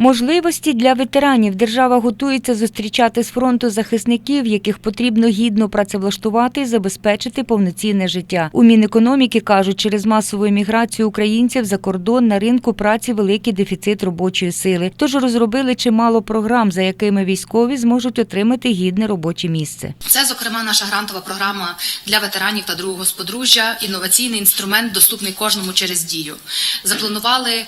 Можливості для ветеранів держава готується зустрічати з фронту захисників, яких потрібно гідно працевлаштувати і забезпечити повноцінне життя. У Мінекономіки кажуть, через масову еміграцію українців за кордон на ринку праці великий дефіцит робочої сили. Тож розробили чимало програм, за якими військові зможуть отримати гідне робоче місце. Це, зокрема, наша грантова програма для ветеранів та другого сподружжя, інноваційний інструмент, доступний кожному через дію. Запланували е,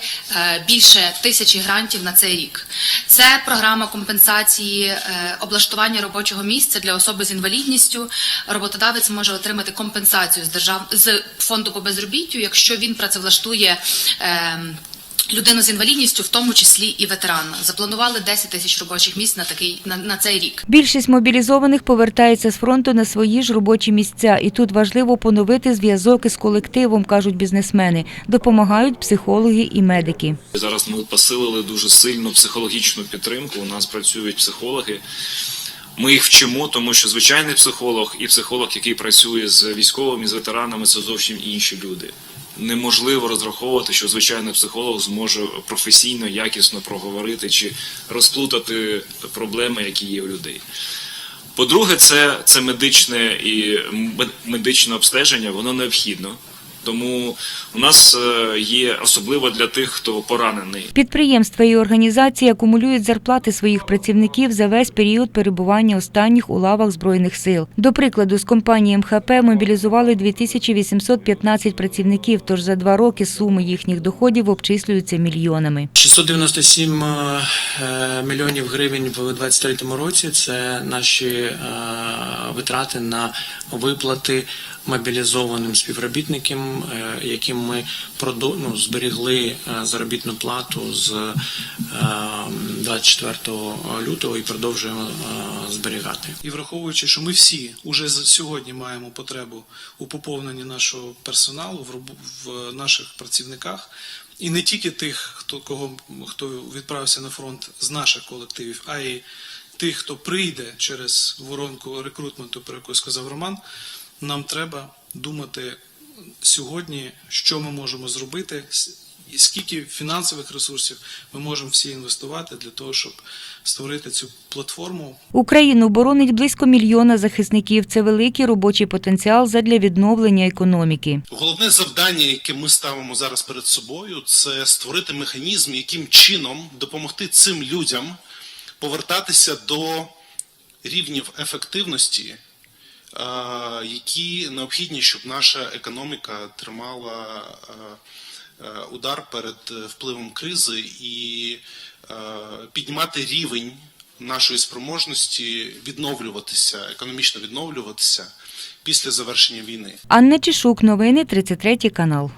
більше тисячі грантів на цей рік. Це програма компенсації е, облаштування робочого місця для особи з інвалідністю. Роботодавець може отримати компенсацію з держав з фонду по безробіттю, якщо він працевлаштує. Людину з інвалідністю, в тому числі і ветерана, запланували 10 тисяч робочих місць на такий на, на цей рік. Більшість мобілізованих повертається з фронту на свої ж робочі місця, і тут важливо поновити зв'язок із колективом, кажуть бізнесмени. Допомагають психологи і медики. Зараз ми посилили дуже сильно психологічну підтримку. У нас працюють психологи. Ми їх вчимо, тому що звичайний психолог і психолог, який працює з військовими, з ветеранами, це зовсім інші люди. Неможливо розраховувати, що звичайний психолог зможе професійно, якісно проговорити чи розплутати проблеми, які є у людей. По-друге, це, це медичне і медичне обстеження, воно необхідно. Тому у нас е, є особливо для тих, хто поранений. Підприємства і організації акумулюють зарплати своїх працівників за весь період перебування останніх у лавах збройних сил. До прикладу, з компанії МХП мобілізували 2815 працівників. Тож за два роки суми їхніх доходів обчислюються мільйонами. 697 е, мільйонів гривень в 2023 році. Це наші е, витрати на виплати мобілізованим співробітникам, е, яким ми ну, зберігли е, заробітну плату з е, 24 лютого і продовжуємо е, зберігати. І враховуючи, що ми всі уже сьогодні маємо потребу у поповненні нашого персоналу в наших працівниках, і не тільки тих, хто кого хто відправився на фронт з наших колективів, а й тих, хто прийде через воронку рекрутменту, про яку сказав Роман, нам треба думати сьогодні, що ми можемо зробити, і скільки фінансових ресурсів ми можемо всі інвестувати для того, щоб створити цю платформу Україну боронить близько мільйона захисників. Це великий робочий потенціал задля відновлення економіки. Головне завдання, яке ми ставимо зараз перед собою, це створити механізм, яким чином допомогти цим людям повертатися до рівнів ефективності, які необхідні, щоб наша економіка тримала удар перед е, впливом кризи і піднімати рівень нашої спроможності відновлюватися, економічно відновлюватися після завершення війни. Анна Чешук, новини 33 канал.